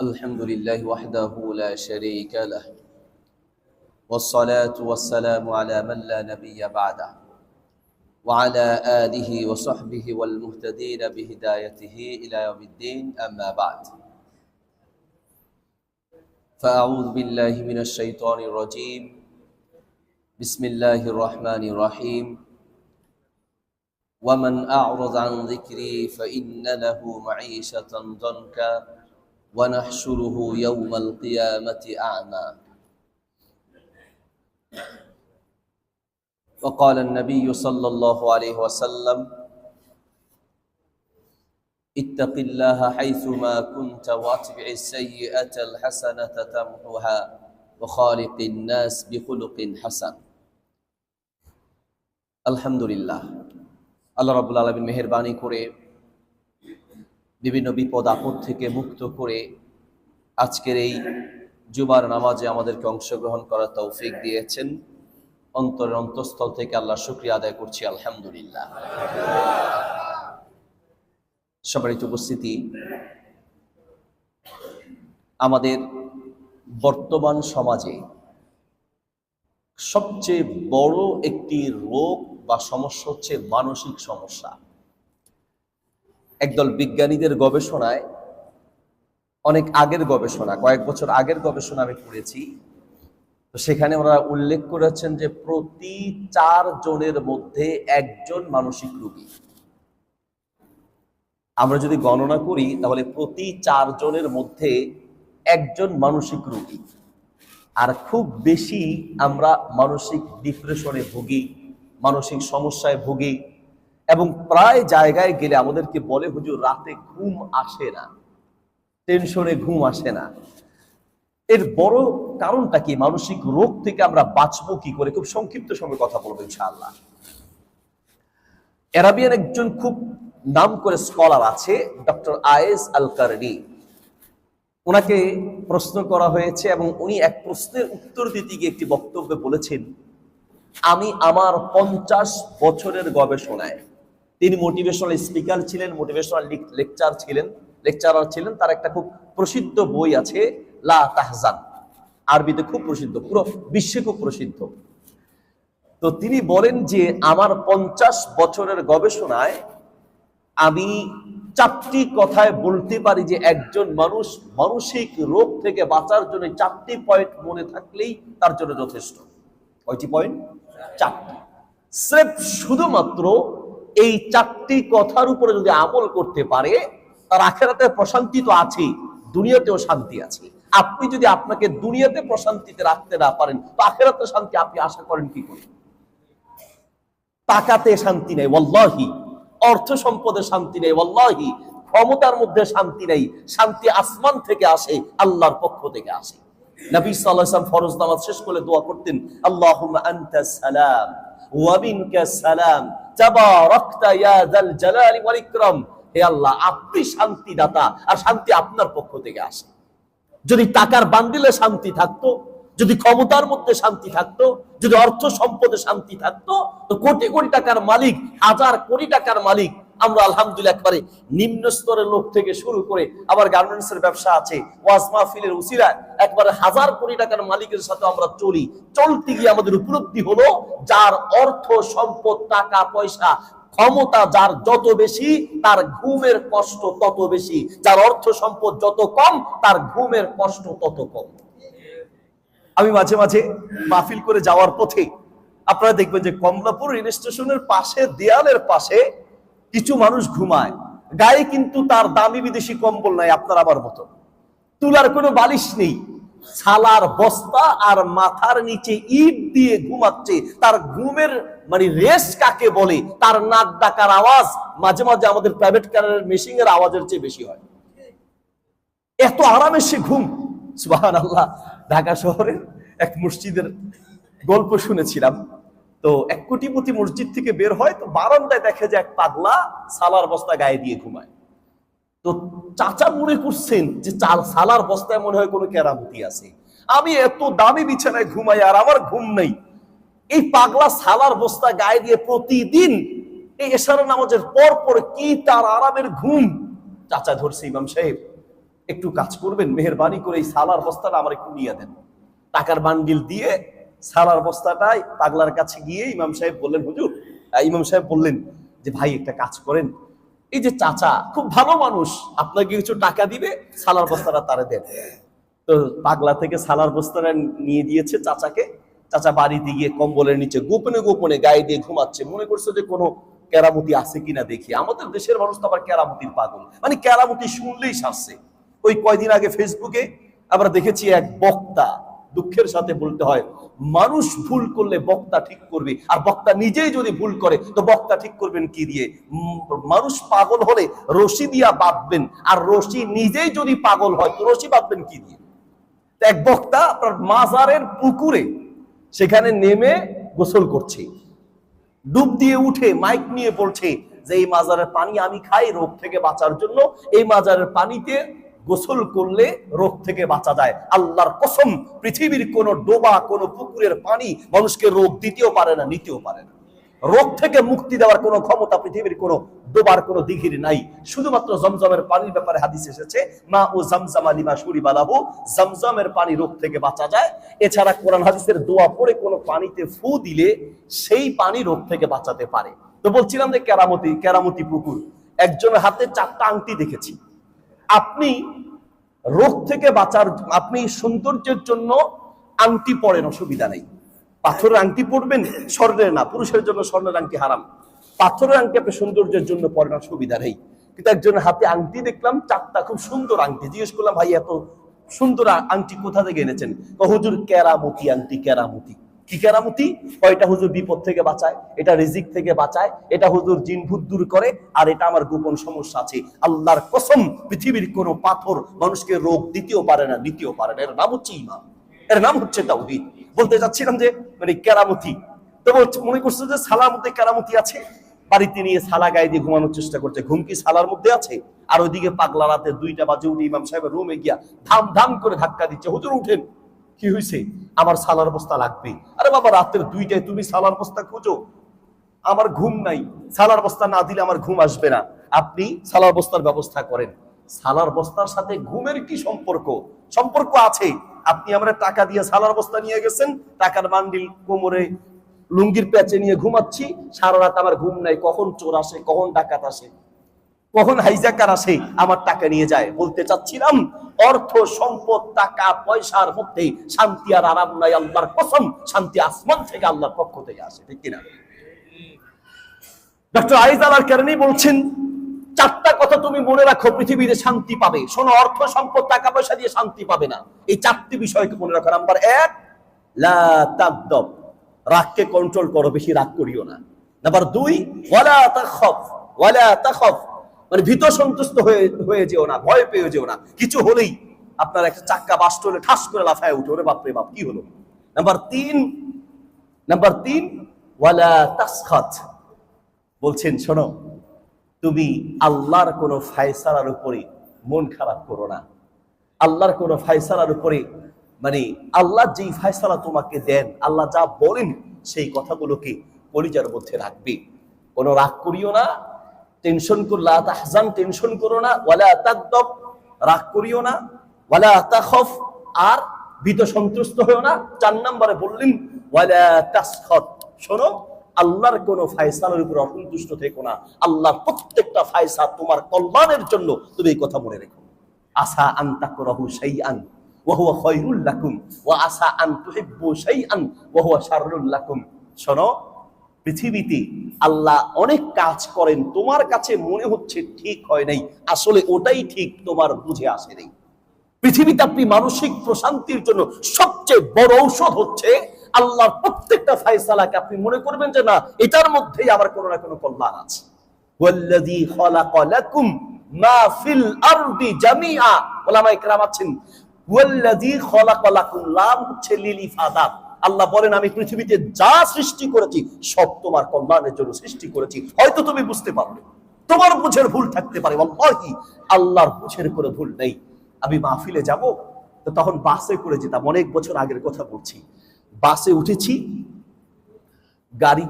الحمد لله وحده لا شريك له والصلاة والسلام على من لا نبي بعده وعلى آله وصحبه والمهتدين بهدايته إلى يوم الدين أما بعد. فأعوذ بالله من الشيطان الرجيم بسم الله الرحمن الرحيم. ومن أعرض عن ذكري فإن له معيشة ضنكا ونحشره يوم القيامة أعمى. وقال النبي صلى الله عليه وسلم اتق الله حيثما كنت واتبع السيئة الحسنة تمحها وخالق الناس بخلق حسن. الحمد لله. আল্লাহ রাবুল আলমিন মেহরবানি করে বিভিন্ন বিপদ আপদ থেকে মুক্ত করে আজকের এই জুমার নামাজে আমাদেরকে অংশগ্রহণ করার তৌফিক দিয়েছেন। অন্তরের অন্তঃস্থল থেকে আল্লাহ শুক্রিয়া আদায় করছি, আলহামদুলিল্লাহ। সম্মানিত উপস্থিতি, আমাদের বর্তমান সমাজে সবচেয়ে বড় একটি রোগ বা সমস্যা হচ্ছে মানসিক সমস্যা। একদল বিজ্ঞানীদের গবেষণায়, অনেক আগের গবেষণা, কয়েক বছর আগের গবেষণা আমি পড়েছি। তো সেখানে ওরা উল্লেখ করেছেন যে প্রতি চার জনের মধ্যে একজন মানসিক রোগী। আমরা যদি গণনা করি, তাহলে প্রতি চার জনের মধ্যে একজন মানসিক রোগী। আর খুব বেশি আমরা মানসিক ডিপ্রেশনে ভুগি মানসিক সমস্যায় ভুগি এবং প্রায় জায়গায় গেলে আমাদেরকে বলে, হুজুর, রাতে ঘুম আসে না। টেনশনে ঘুম আসে না। এর বড় কারণটা কি? মানসিক রোগ থেকে আমরা বাঁচবো কি করে? খুব সংক্ষিপ্ত সময় কথা বলব ইনশাআল্লাহ। এরাবিয়ান একজন খুব নাম করে স্কলার আছে, ডক্টর আয়েস আল কারনি ওনাকে প্রশ্ন করা হয়েছে এবং উনি এক প্রশ্নের উত্তর দিতে গিয়ে একটি বক্তব্যে বলেছেন আমি আমার পঞ্চাশ বছরের গবেষণায়, তিনি মোটিভেশনাল স্পিকার ছিলেন মোটিভেশনাল লেকচার ছিলেন লেকচারার ছিলেন, তার একটা খুব প্রসিদ্ধ বই আছে, লা তাহজান। আরবিতে খুব প্রসিদ্ধ, পুরো বিশ্বে খুব প্রসিদ্ধ। তো তিনি বলেন যে, আমার পঞ্চাশ বছরের গবেষণায় আমি চারটি কথায় বলতে পারি যে, একজন মানুষ মানসিক রোগ থেকে বাঁচার জন্য চারটি পয়েন্ট মনে থাকলেই তার জন্য যথেষ্ট। কয়টি পয়েন্ট চারটি। স্রেফ শুধুমাত্র এই চারটি কথার উপরে যদি আমল করতে পারে, তার আখেরাতে প্রশান্তি তো আছেই, দুনিয়াতেও শান্তি আছে। আপনি যদি আপনাকে দুনিয়াতে প্রশান্তিতে রাখতে না পারেন, তো আখেরাতে শান্তি আপনি আশা করেন কি করে? টাকাতে শান্তি নেই, ওয়াল্লাহি। অর্থ সম্পদে শান্তি নেই, ওয়াল্লাহি। ক্ষমতার মধ্যে শান্তি নেই, শান্তি আসমান থেকে আসে, আল্লাহর পক্ষ থেকে আসে। নবী ওয়াসাল্লাম ফরজ নামাজ শেষ করে দোয়া করতেন আনতাস সালাম ওয়া মিনকাস সালাম। তাবারাকতা জালালি ওয়াল ইকরাম। হে আল্লাহ, আপনি শান্তি দাতা আর শান্তি আপনার পক্ষ থেকে আসে। যদি টাকার বান্ডিলে শান্তি থাকতো, যদি ক্ষমতার মধ্যে শান্তি থাকতো, যদি অর্থ সম্পদে শান্তি থাকতো, তো কোটি কোটি টাকার মালিক, হাজার কোটি টাকার মালিক আমরা আলহামদুলিল্লাহ একবারে নিম্ন স্তরের লোক থেকে শুরু করে আবার গার্মেন্টস এর ব্যবসা আছে ওয়াজ মাহফিলের উসিরা একবারে হাজার কোটি টাকার মালিকের সাথে আমরা চলি। চলতে গিয়ে আমাদের উপলব্ধি হলো, যার অর্থ সম্পদ, টাকা, পয়সা, ক্ষমতা যার যত বেশি, তার ঘুমের কষ্ট তত বেশি। যার অর্থ সম্পদ যত কম, তার ঘুমের কষ্ট তত কম। আমি মাঝে মাঝে মাহফিল করে যাওয়ার পথে আপনারা দেখবেন যে কমলাপুর রেল স্টেশনের পাশে, দেয়ালের পাশে কিছু মানুষ ঘুমায়। গায়ে কিন্তু তার দামি বিদেশি কম্বল নাই, আপনার আমার মতো। তুলার কোনো বালিশ নেই। ছালার বস্তা আর মাথার নিচে ইট দিয়ে ঘুমাচ্ছে। তার ঘুমের মানে রেস কাকে বলে? তার নাক ডাকার আওয়াজ মাঝে মাঝে আমাদের প্রাইভেট কারের মেশিং এর আওয়াজের চেয়ে বেশি হয়। এত আরামে সে ঘুম। সুবাহান আল্লাহ ঢাকা শহরের এক মসজিদের গল্প শুনেছিলাম। তো এক কোটিপতি মসজিদ থেকে বের হয়, তো বারান্দায় দেখে যে এক পাগলা সালার বস্তা গায়ে দিয়ে ঘুমায়। তো চাচা মনে করছেন যে চাল সালার বস্তায় মনে হয় কোনো কেরামতি আছে। আমি এত দামি বিছানায় ঘুমাই আর আমার ঘুম নেই। এই পাগলা সালার বস্তা গায়ে দিয়ে প্রতিদিন এই এশারা নামাজের পর পর কি তার আরামের ঘুম? চাচা ধরছে ইমাম সাহেব, একটু কাজ করবেন, মেহরবানি করে এই সালার বস্তাটা আমার একটু নিয়ে দেন। টাকার বান্ডিল দিয়ে সালার বস্তাটাই পাগলার কাছে গিয়ে ইমাম সাহেব বললেন, হুজুর ইমাম সাহেব বললেন যে, ভাই, একটা কাজ করেন। এই যে চাচা, খুব ভালো মানুষ, আপনাকে কিছু টাকা দিবে সালার বস্তাটা তারা দেন। তো পাগলা থেকে সালার বস্তাটা নিয়ে দিয়েছে চাচাকে। চাচা বাড়িতে গিয়ে কম্বলের নিচে গোপনে গোপনে গায়ে দিয়ে ঘুমাচ্ছে। মনে করছে যে, কোনো কেরামতি আছে কিনা দেখি। আমাদের দেশের মানুষ তো আবার কেরামতির পাগল। মানে কেরামতি শুনলেই সারছে। ওই কয়দিন আগে ফেসবুকে আমরা দেখেছি এক বক্তা দুঃখের সাথে বলতে হয়, মানুষ ভুল করলে বক্তা ঠিক করবে, আর বক্তা নিজেই যদি ভুল করে, তো বক্তা ঠিক করবেন কি দিয়ে? মানুষ পাগল হলে রশি দিয়া বাঁধবেন, আর রশি নিজেই যদি পাগল হয়, তো রশি বাঁধবেন কি দিয়ে? এক বক্তা আপনার মাজারের পুকুরে, সেখানে নেমে গোসল করছে। ডুব দিয়ে উঠে মাইক নিয়ে বলছে যে, এই মাজারের পানি আমি খাই, রোগ থেকে বাঁচার জন্য। এই মাজারের পানিতে গোসল করলে রোগ থেকে বাঁচা যায়। আল্লাহর কসম, পৃথিবীর কোন ডোবা, কোন পুকুরের পানি মানুষকে রোগ দিতেও পারে না, নিতেও পারে না। রোগ থেকে মুক্তি দেওয়ার কোনো ক্ষমতা পৃথিবীর কোনো ডোবার কোনো দিঘির নাই। শুধুমাত্র জমজমের পানির ব্যাপারে হাদিস এসেছে, মা ও জমজম আলিমা সুরি বালাবু জমজমের পানি রোগ থেকে বাঁচা যায়। এছাড়া কোরআন হাদিসের দোয়া পড়ে কোনো পানিতে ফু দিলে সেই পানি রোগ থেকে বাঁচাতে পারে। তো বলছিলাম যে কেরামতি কেরামতি পুকুর। একজনের হাতে চারটা আংটি দেখেছি। আপনি রোগ থেকে বাঁচার, আপনি সৌন্দর্যের জন্য আংটি পরেন, অসুবিধা নেই। পাথরের আংটি পরবেন, স্বর্ণের না, পুরুষের জন্য স্বর্ণের আংটি হারাম। পাথরের আংটি আপনি সৌন্দর্যের জন্য পরেন, অসুবিধা নেই। কিন্তু একজনের হাতে আংটি দেখলাম, চারটা খুব সুন্দর আংটি। জিজ্ঞেস করলাম, ভাই, এত সুন্দর আংটি কোথা থেকে এনেছেন? হুজুর, কেরামতি আংটি, কেরামতি। কি কেরামতি? এটা হুজুর বিপদ থেকে বাঁচায়? এটা রিজিক থেকে বাঁচায়? এটা হুজুর জিন ভূত দূর করে? আর এটা আমার গোপন সমস্যা আছে। আল্লাহর কসম, পৃথিবীর কোনো পাথর মানুষকে রোগ দিতেও পারে না নিতেও পারে না। এর নাম হচ্ছে ইমান এর নাম হচ্ছে তাওহীদ। বলতে চাচ্ছিলাম যে মানে কেরামতি। তো বলছে, মনে করছে যে সালার মধ্যে কেরামতি আছে? বাড়িতে নিয়ে সালা গায়ে দিয়ে ঘুমানোর চেষ্টা করছে। ঘুম কি সালার মধ্যে আছে? আর ওইদিকে পাগলা রাতে দুইটা বাজে উঠে ইমাম সাহেবের রুমে গিয়া ধাম ধাম করে ধাক্কা দিচ্ছে। হুজুর, উঠেন। কি হয়েছে আমার সালার বস্তা লাগবে। আরে বাবা, রাতের দুইটায় তুমি সালার বস্তা খোঁজো। আমার ঘুম নাই। সালার বস্তা না দিলে আমার ঘুম আসবে না। আপনি সালার বস্তার ব্যবস্থা করেন। সালার বস্তার সাথে ঘুমের কি সম্পর্ক? সম্পর্ক আছে। আপনি আমরা টাকা দিয়ে সালার বস্তা নিয়ে গেছেন। টাকার বান্ডিল, কোমরে লুঙ্গির প্যাচে নিয়ে ঘুমাচ্ছি। সারা রাত আমার ঘুম নাই। কখন চোর আসে, কখন ডাকাত আসে? কখন হাইজাকার আসে, আমার টাকা নিয়ে যায়। বলতে চাচ্ছিলাম, অর্থ, সম্পদ, টাকা, পয়সার মধ্যে শান্তি আর আরাম নাই আল্লাহর কসম, শান্তি আসমান থেকে আল্লাহর পক্ষ থেকে আসে, ঠিক কিনা? ডক্টর আইজ আলার কারণেই বলছেন, চারটা কথা তুমি মনে রাখো, পৃথিবীতে শান্তি পাবে। শোনো, অর্থ, সম্পদ, টাকা, পয়সা দিয়ে শান্তি পাবে না। এই চারটি বিষয়কে মনে রাখো। নাম্বার এক, লা তাগদব। রাগকে কন্ট্রোল করো, বেশি রাগ করিও না। নাম্বার দুই, ওয়ালা তাখফ ওয়ালা তাখফ। মানে ভীত সন্তুষ্ট হয়ে হয়ে যেও না, ভয় পেয়ে যেও না। কিছু হলেই আপনার একটা চাক্কা বাস্ট হলে ঠাস করে লাফায় উঠে, ওরে বাপরে বাপ, কি হলো? নাম্বার তিন নাম্বার তিন, ওয়ালা তাসখাত। বলছেন, শোনো, তুমি আল্লাহর কোনো ফায়সালার উপরে মন খারাপ করো না। আল্লাহর কোনো ফায়সালার উপরে মানে আল্লাহ যেই ফায়সালা তোমাকে দেন, আল্লাহ যা বলেন, সেই কথাগুলোকে পরিজার মধ্যে রাখবে। কোনো রাগ করিও না টেনশন করলা তাহজান টেনশন করো না, ওয়ালা তাকদব রাগ করিও না, ওয়ালা তাখফ, আর ভীত সন্ত্রস্ত হয়েও না। চার নম্বরে বললেন, ওয়ালা তাসখত, শোনো, আল্লাহর কোন ফায়সালার উপর অসন্তুষ্ট থেকো না। আল্লাহর প্রত্যেকটা ফায়সা তোমার কল্যাণের জন্য তুমি এই কথা মনে রেখো। আসা আন তাকরাহু শাইআন, ওয়া হুয়া খায়রুল লাকুম, ওয়া আসা আন তুহিব্বু শাইআন, ওয়া হুয়া শাররুল লাকুম। শোনো পৃথিবীতে আল্লাহ অনেক কাজ করেন, তোমার কাছে মনে হচ্ছে ঠিক হয় নাই, আসলে ওটাই ঠিক, তোমার বুঝে আসে নাই। পৃথিবীতে আপনি মানসিক প্রশান্তির জন্য সবচেয়ে বড় ঔষধ হচ্ছে আল্লাহর প্রত্যেকটা ফায়সালাকে আপনি মনে করবেন যে না, এটার মধ্যেই আবার কোনো না কোনো কল্যাণ আছে। মা ফিল আছেন, ওয়াল্লাযী খালাকা লাম হচ্ছে লিল ইফাদাত আল্লাহ বলেন, আমি পৃথিবীতে যা সৃষ্টি করেছি, সব তোমার কল্যাণের জন্য সৃষ্টি করেছি। হয়তো তুমি বুঝতে পারবে তোমার বুঝের ভুল থাকতে পারে আল্লাহর বুঝের কোনো ভুল নেই। আমি মাহফিলে যাব, তো তখন বাসে করে যেতাম। অনেক বছর আগের কথা বলছি। বাসে উঠেছি, গাড়ি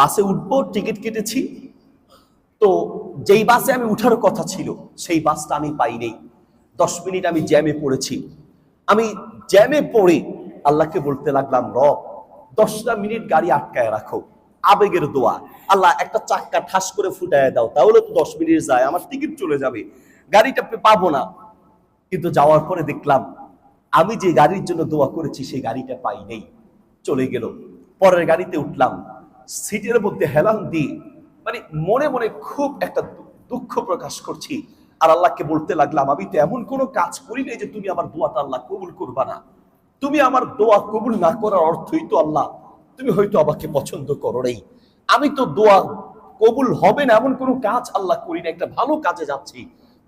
বাসে উঠবো, টিকিট কেটেছি। তো যেই বাসে আমি উঠার কথা ছিল, সেই বাসটা আমি পাইনি। দশ মিনিট আমি জ্যামে পড়েছি। আমি জ্যামে পড়ে আল্লাহকে বলতে লাগলাম, রব, দশটা মিনিট গাড়ি আটকায় রাখো। আবেগের দোয়া। আল্লাহ, একটা চাক্কা ঠাস করে ফুটায় দাও। তাহলে তো দশ মিনিট যায়, আমার টিকিট চলে যাবে। গাড়িটা পাবো না। কিন্তু যাওয়ার পরে দেখলাম, আমি যে গাড়ির জন্য দোয়া করেছি, সেই গাড়িটা পাই নেই। চলে গেল। পরের গাড়িতে উঠলাম। সিটের মধ্যে হেলান দিয়ে মানে মনে মনে খুব একটা দুঃখ প্রকাশ করছি। আর আল্লাহকে বলতে লাগলাম, আমি তো এমন কোনো কাজ করি নাই যে তুমি আমার দোয়াটা আল্লাহ কবুল করবা না। তুমি আমার দোয়া কবুল না করার অর্থই তো আল্লাহ। তুমি হয়তো আমাকে পছন্দ করো নাই। আমি তো দোয়া কবুল হবে না, এমন কোনো কাজ আল্লাহ করি না একটা ভালো কাজে যাচ্ছি।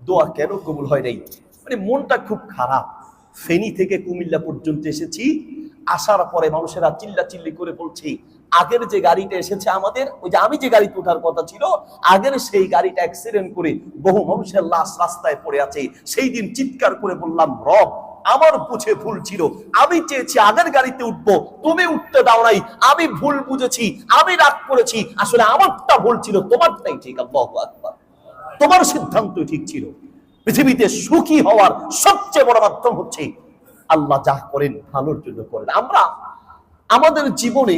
দোয়া কেন কবুল হয় নাই? মানে মনটা খুব খারাপ। ফেনী থেকে কুমিল্লা পর্যন্ত এসেছি। আসার পরে মানুষেরা চিল্লা চিল্লি করে বলছে, আগের যে গাড়িটা এসেছে আমাদের, ওই যে আমি যে গাড়িতে ওঠার কথা ছিল, আগের সেই গাড়িটা অ্যাক্সিডেন্ট করে বহু মানুষের লাশ রাস্তায় পড়ে আছে। সেই দিন চিৎকার করে বললাম, রব আমার বুঝে ভুল ছিল। আমি চেয়েছি আগের গাড়িতে উঠবো, তুমি উঠতে দাও নাই। আমি ভুল বুঝেছি, আমি রাগ করেছি। আসলে আমারটা ভুল ছিল, তোমারটাই ঠিক, আল্লাহু তোমার সিদ্ধান্তই ঠিক ছিল। পৃথিবীতে সুখী হওয়ার সবচেয়ে বড় মাধ্যম হচ্ছে আল্লাহ যা করেন, ভালোর জন্য করেন। আমরা আমাদের জীবনে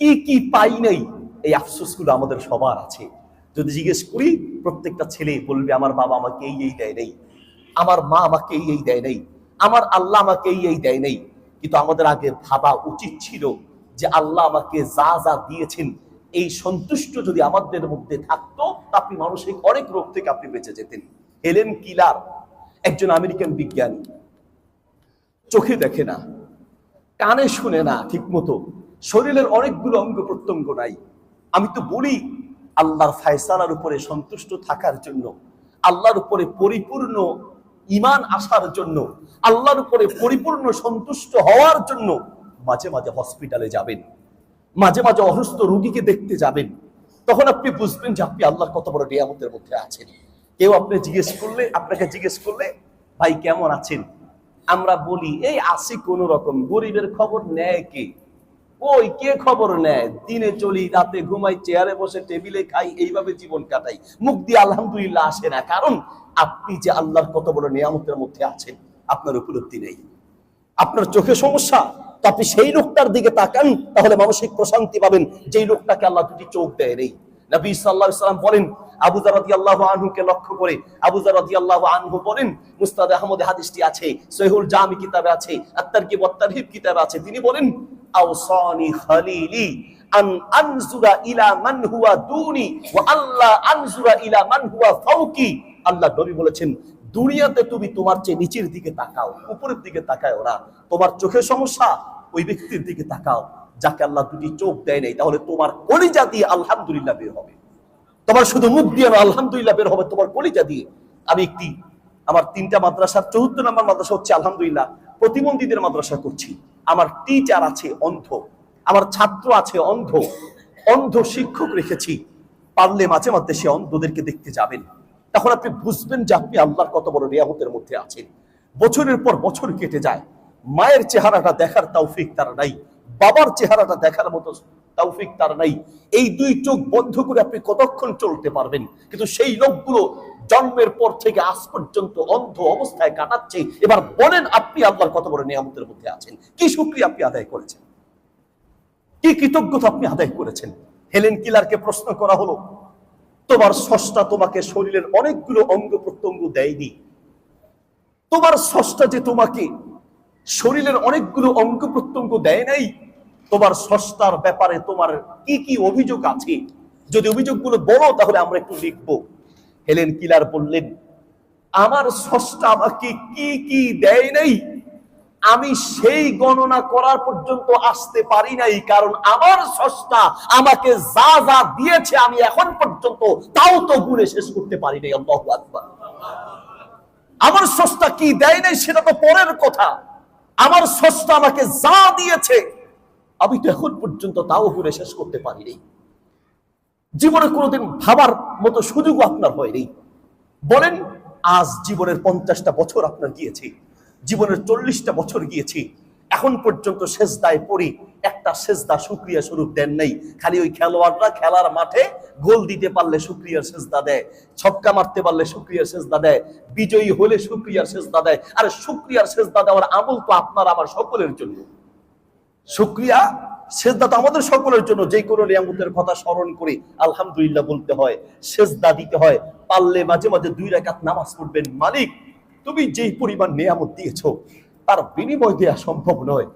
কি কি পাই নাই, এই আফসোসগুলো আমাদের সবার আছে। যদি জিজ্ঞেস করি, প্রত্যেকটা ছেলে বলবে, আমার বাবা আমাকে এই এই দেয় নাই। আমার মা আমাকে এই এই দেয় নাই। আমার আল্লাহ আমাকে এই এই দেয় নাই। কিন্তু আমাদের আগে ভাবা উচিত ছিল যে আল্লাহ আমাকে যা যা দিয়েছেন, এই সন্তুষ্ট যদি আমাদের মধ্যে থাকতো আপনি মানসিক অনেক রোগ থেকে আপনি বেঁচে যেতেন। হেলেন কিলার, একজন আমেরিকান বিজ্ঞানী। চোখে দেখে না, কানে শুনে না ঠিক মতো শরীরের অনেকগুলো অঙ্গ প্রত্যঙ্গ নাই। আমি তো বলি, আল্লাহর ফায়সালার উপরে সন্তুষ্ট থাকার জন্য, আল্লাহর উপরে পরিপূর্ণ ইমান আসার জন্য, আল্লাহর উপরে পরিপূর্ণ সন্তুষ্ট হওয়ার জন্য মাঝে মাঝে হসপিটালে যাবেন। মাঝে মাঝে অসুস্থ রুগীকে দেখতে যাবেন। তখন আপনি বুঝবেন যে আপনি আল্লাহর কত বড় নিয়ামতের মধ্যে আছেন। কেউ আপনি জিজ্ঞেস করলে, আপনাকে জিজ্ঞেস করলে, ভাই, কেমন আছেন? আমরা বলি, এই আসি কোন রকম। গরিবের খবর নেয় কে? ওই কে খবর নেয়? দিনে চলি, রাতে ঘুমাই, চেয়ারে বসে, টেবিলে খাই, এইভাবে জীবন কাটাই। মুখ দিয়ে আলহামদুলিল্লাহ আসে না। কারণ আপনি যে আল্লাহর কত বড় নিয়ামতের মধ্যে আছেন, আপনার উপলব্ধি নেই। আপনার চোখে সমস্যা, তো আপনি সেই লোকটার দিকে তাকান, তাহলে মানসিক প্রশান্তি পাবেন। যেই লোকটাকে আল্লাহ দুটি চোখ দেয় নেই। নবী সাল্লাল্লাহু আলাইহি সাল্লাম বলেন রাদিয়াল্লাহু আনহুকে লক্ষ্য করে রাদিয়াল্লাহু আনহু বলেন, মুস্তাদ আহমদে হাদিসটি আছে সহিহুল জামি কিতাবে আছে, আত-তারকিব ওয়াত তারহিব কিতাবে আছে। তিনি বলেন, আওসানি আন আনজুরা ইলা মান হুয়া দুনি ওয়া আল্লাহ আনজুরা ইলা মান হুয়া ফাওকি আল্লাহ নবী বলেছেন, দুনিয়াতে তুমি তোমার চেয়ে নিচের দিকে তাকাও, উপরের দিকে তাকায় ওরা তোমার চোখের সমস্যা ওই ব্যক্তির দিকে তাকাও। যাকে আল্লাহ দুটি চোখ দেয় নাই, তাহলে তোমার কলিজা দিয়ে আলহামদুলিল্লাহ বের হবে। তোমার শুধু মুখ দিয়ে আলহামদুলিল্লাহ বের হবে তোমার কলিজা দিয়ে। আমি একটি, আমার তিনটা মাদ্রাসার চতুর্থ নম্বর মাদ্রাসা হচ্ছে আলহামদুলিল্লাহ, প্রতিবন্ধীদের মাদ্রাসা করছি। আমার টিচার আছে অন্ধ, আমার ছাত্র আছে অন্ধ। অন্ধ শিক্ষক রেখেছি। পারলে মাঝে মাঝে সে অন্ধদেরকে দেখতে যাবেন। তখন আপনি বুঝবেন যে আপনি আল্লাহর কত বড় নিয়ামতের মধ্যে আছেন। বছরের পর বছর কেটে যায়। মায়ের চেহারাটা দেখার তৌফিক তার নাই। বাবার চেহারাটা দেখার মতো তৌফিক তার নাই। এই দুই চোখ বন্ধ করে আপনি কতক্ষণ চলতে পারবেন? কিন্তু সেই লোকগুলো জন্মের পর থেকে আজ পর্যন্ত অন্ধ অবস্থায় কাটাচ্ছে। এবার বলেন আপনি আল্লাহর কত বড় নিয়ামতের মধ্যে আছেন? কি শুক্রিয়া আপনি আদায় করেছেন? কি কৃতজ্ঞতা আপনি আদায় করেছেন? হেলেন কিলারকে প্রশ্ন করা হলো, তোমার স্রষ্টা তোমাকে শরীরের অনেকগুলো অঙ্গ প্রত্যঙ্গ দেয়নি। তোমার স্রষ্টা যে তোমাকে শরীরের অনেকগুলো অঙ্গ প্রত্যঙ্গ দেয় নাই তোমার স্রষ্টার ব্যাপারে তোমার কি কি অভিযোগ আছে? যদি অভিযোগগুলো বলো, তাহলে আমরা একটু লিখব। হেলেন কিলার বললেন, আমার স্রষ্টা আমাকে কি কি দেয় নাই? আমি সেই গণনা করার পর্যন্ত আসতে পারি নাই, কারণ আমার স্রষ্টা আমাকে যা যা দিয়েছে আমি এখন পর্যন্ত তাও তো গুণে শেষ করতে পারি নাই, আল্লাহু আমার স্রষ্টা কি দেয় নাই সেটা তো পরের কথা। আমার স্রষ্টা আমাকে যা দিয়েছে আমি তো এখন পর্যন্ত তাও গুণে শেষ করতে পারি নাই জীবনে কোনোদিন ভাবার মতো সুযোগও আপনার হয়নি। বলেন, আজ জীবনের পঞ্চাশটা বছর আপনার গিয়েছে, জীবনের চল্লিশটা বছর গিয়েছে। এখন পর্যন্ত সেজদায় পড়ি একটা সেজদা শুক্রিয়া স্বরূপ দেন নাই। খালি ওই খেলোয়াড়রা খেলার মাঠে গোল দিতে পারলে শুক্রিয়ার সেজদা দেয়, ছক্কা মারতে পারলে শুক্রিয়ার সেজদা দেয়, বিজয়ী হলে শুক্রিয়ার সেজদা দেয়। আর শুক্রিয়ার সেজদা দেওয়ার আমল তো আপনার, আমার সকলের জন্য। শুক্রিয়া। সেজদা তো আমাদের সকলের জন্য, যে কোনো নিয়ামতের কথা স্মরণ করে আলহামদুলিল্লাহ বলতে হয়, সেজদা দিতে হয়। পারলে মাঝে মাঝে দুই রাকাত নামাজ পড়বেন। মালিক, তুমি যেই পরিমাণ নিয়ামত দিয়েছ, তার বিনিময় দেওয়া সম্ভব নয়।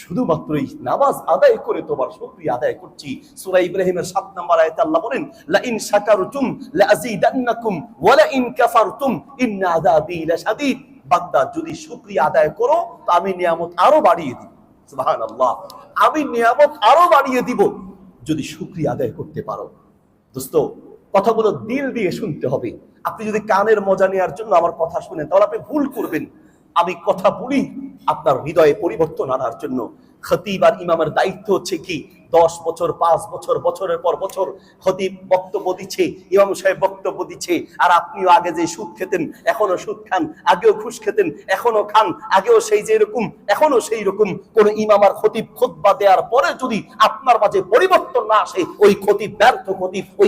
শুধুমাত্র এই নামাজ আদায় করে তোমার শুকরিয়া আদায় করছি। সূরা ইব্রাহিমের 7 নম্বর আয়াতে আল্লাহ বলেন লা ইন শাকারতুম লা আযীদান্নাকুম ওয়া লা ইন কাফারতুম ইন্না আযাবি লাশাদীদ। বান্দা, যদি শুকরিয়া আদায় করো, তো আমি নিয়ামত আরও বাড়িয়ে সুবহানাল্লাহ আমি নিয়ামত আরও বাড়িয়ে দিব যদি সুক্রিয়া আদায় করতে পারো। দোস্ত, কথাগুলো দিল দিয়ে শুনতে হবে। আপনি যদি কানের মজা নেওয়ার জন্য আমার কথা শুনেন, তাহলে আপনি ভুল করবেন। আমি কথা বলি আপনার হৃদয়ে পরিবর্তন আনার জন্য। খতিব আর ইমামের দায়িত্ব হচ্ছে কি? দশ বছর, পাঁচ বছর, বছরের পর বছর খতিব বক্তব্য দিচ্ছে, ইমাম সাহেব বক্তব্য দিচ্ছে, আর আপনিও আগে যে সুদ খেতেন, এখনও সুদ খান, আগেও ঘুষ খেতেন, এখনও খান, আগেও সেই যে রকম এখনও সেই রকম কোন ইমাম আর খতিব খুতবা দেওয়ার পরে যদি আপনার মাঝে পরিবর্তন না আসে, ওই খতিব ব্যর্থ খতিব, ওই